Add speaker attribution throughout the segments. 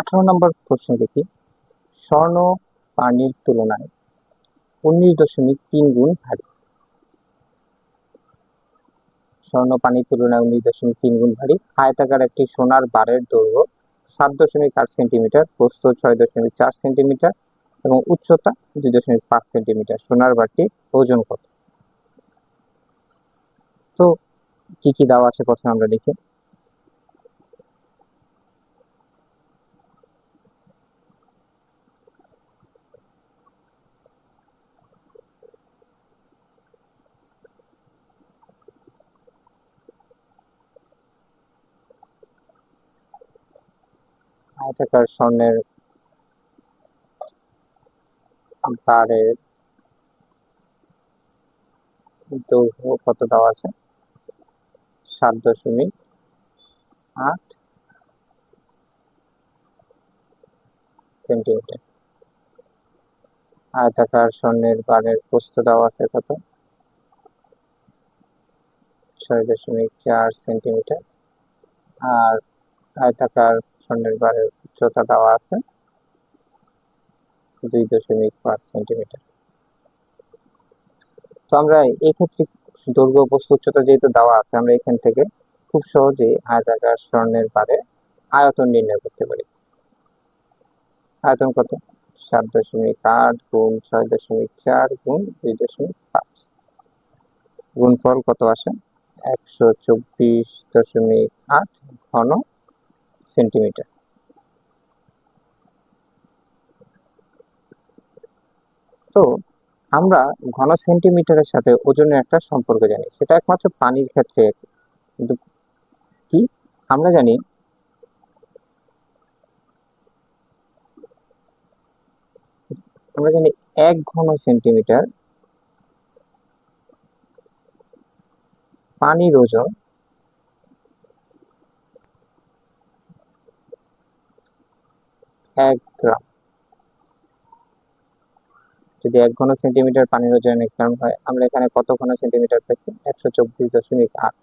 Speaker 1: আঠারো নম্বর প্রশ্ন দেখি। স্বর্ণ পানির তুলনায় উনিশ দশমিক তিন গুণ ভারী। স্বর্ণ পানির তুলনায় উনিশ দশমিক তিন গুণ ভারী। আয়তাকার একটি সোনার বারের দৈর্ঘ্য সাত দশমিক আট সেন্টিমিটার, প্রস্থ ছয় দশমিক চার সেন্টিমিটার এবং উচ্চতা দুই দশমিক পাঁচ সেন্টিমিটার। সোনার বারটি ওজন কত? তো কি কি দেওয়া আছে প্রথমে আমরা দেখি। স্বর্ণের বারের দৈর্ঘ্য কত দেওয়া আছে? সাত দশমিক আট সেন্টিমিটার। আয়তাকার স্বর্ণের বারের প্রস্থ দেওয়া আছে কত? ছয় দশমিক চার সেন্টিমিটার। আর আয়তাকার স্বর্ণের বারের উচ্চতা দেওয়া আছে। দুই দশমিক পাঁচ সেন্টিমিটার। তো আমরা এক্ষেত্রে দৈর্ঘ্য বস্তু উচ্চতা যেহেতু দেওয়া আছে, আমরা এখান থেকে খুব সহজেই আয়তাকার স্বর্ণের বারে আয়তন নির্ণয় করতে পারি। আয়তন কত? সাত দশমিক আট গুণ ছয় দশমিক চার গুণ দুই দশমিক পাঁচ। গুণফল কত আসে? একশো চব্বিশ দশমিক আট ঘন সেন্টিমিটার। তো আমরা ঘন সেন্টিমিটারের সাথে ওজনের একটা সম্পর্ক জানি। সেটা একমাত্র পানির ক্ষেত্রে কিন্তু কি? আমরা জানি আমরা জানি এক ঘন সেন্টিমিটার পানির ওজন এক গ্রাম। যদি এক ঘন সেন্টিমিটার পানির ওজন গ্রাম হয়, আমরা এখানে কত ঘন সেন্টিমিটার পেয়েছি? একশো চব্বিশ দশমিক আট।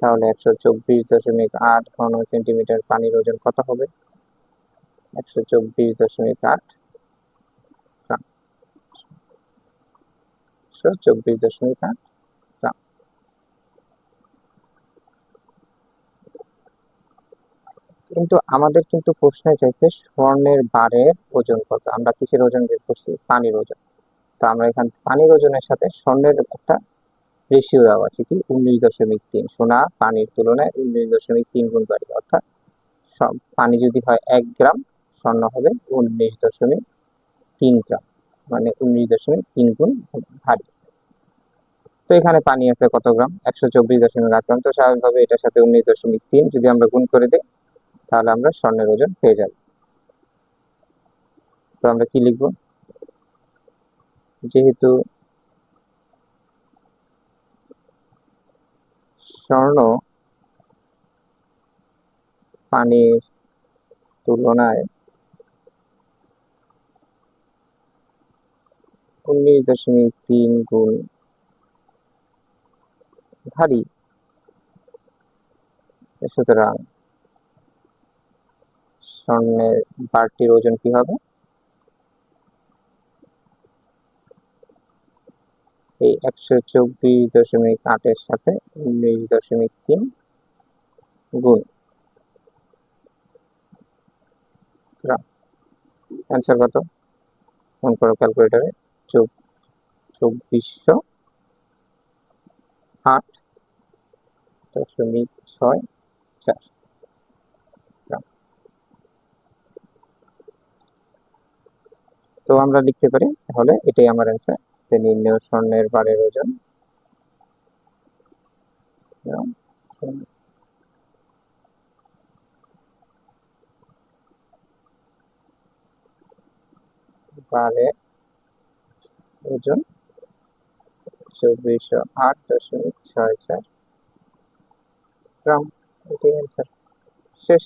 Speaker 1: তাহলে একশো চব্বিশ দশমিক আট ঘন সেন্টিমিটার পানির ওজন কত হবে? একশো চব্বিশ দশমিক আট একশো চব্বিশ দশমিক আট গ্রাম কিন্তু আমাদের কিন্তু প্রশ্নে চাইছে স্বর্ণের বারের ওজন কত? আমরা কিসের ওজন বের করছি? পানির ওজন। তো আমরা এখান, পানির ওজনের সাথে স্বর্ণের একটা রেশিও দেওয়া আছে কি? উনিশ দশমিক তিন সোনা পানির তুলনায় উনিশ দশমিক তিন গুণ বাড়ি। অর্থাৎ সব পানি যদি হয় এক গ্রাম, স্বর্ণ হবে উনিশ দশমিক তিন গ্রাম মানে উনিশ দশমিক তিন গুণ ভারী। তো এখানে পানি আছে কত গ্রাম? একশো চব্বিশ দশমিক আট গ্রাম। তো স্বাভাবিকভাবে এটার সাথে উনিশ দশমিক তিন যদি আমরা গুণ করে দিই তাহলে আমরা স্বর্ণের ওজন পেয়ে যাব। তো আমরা কি লিখব? যেহেতু স্বর্ণ পানির তুলনায় উনিশ দশমিক তিন গুণ ভারী। সুতরাং স্বর্ণের বারটির ওজন কি হবে? এই একশো চব্বিশ দশমিক আটের সাথে উনিশ দশমিক তিন গুণ। অ্যান্সার কত? ফোন করো ক্যালকুলেটারে চব্বিশশো আট দশমিক ছয় চার। তো আমরা লিখতে পারি, তাহলে এটাই আমার অ্যান্সার যে নির্ণয় স্বর্ণের বারের ওজন। ওজন চব্বিশশো আট দশমিক ছয় চার। গ্রাম এটাই অ্যান্সার শেষ।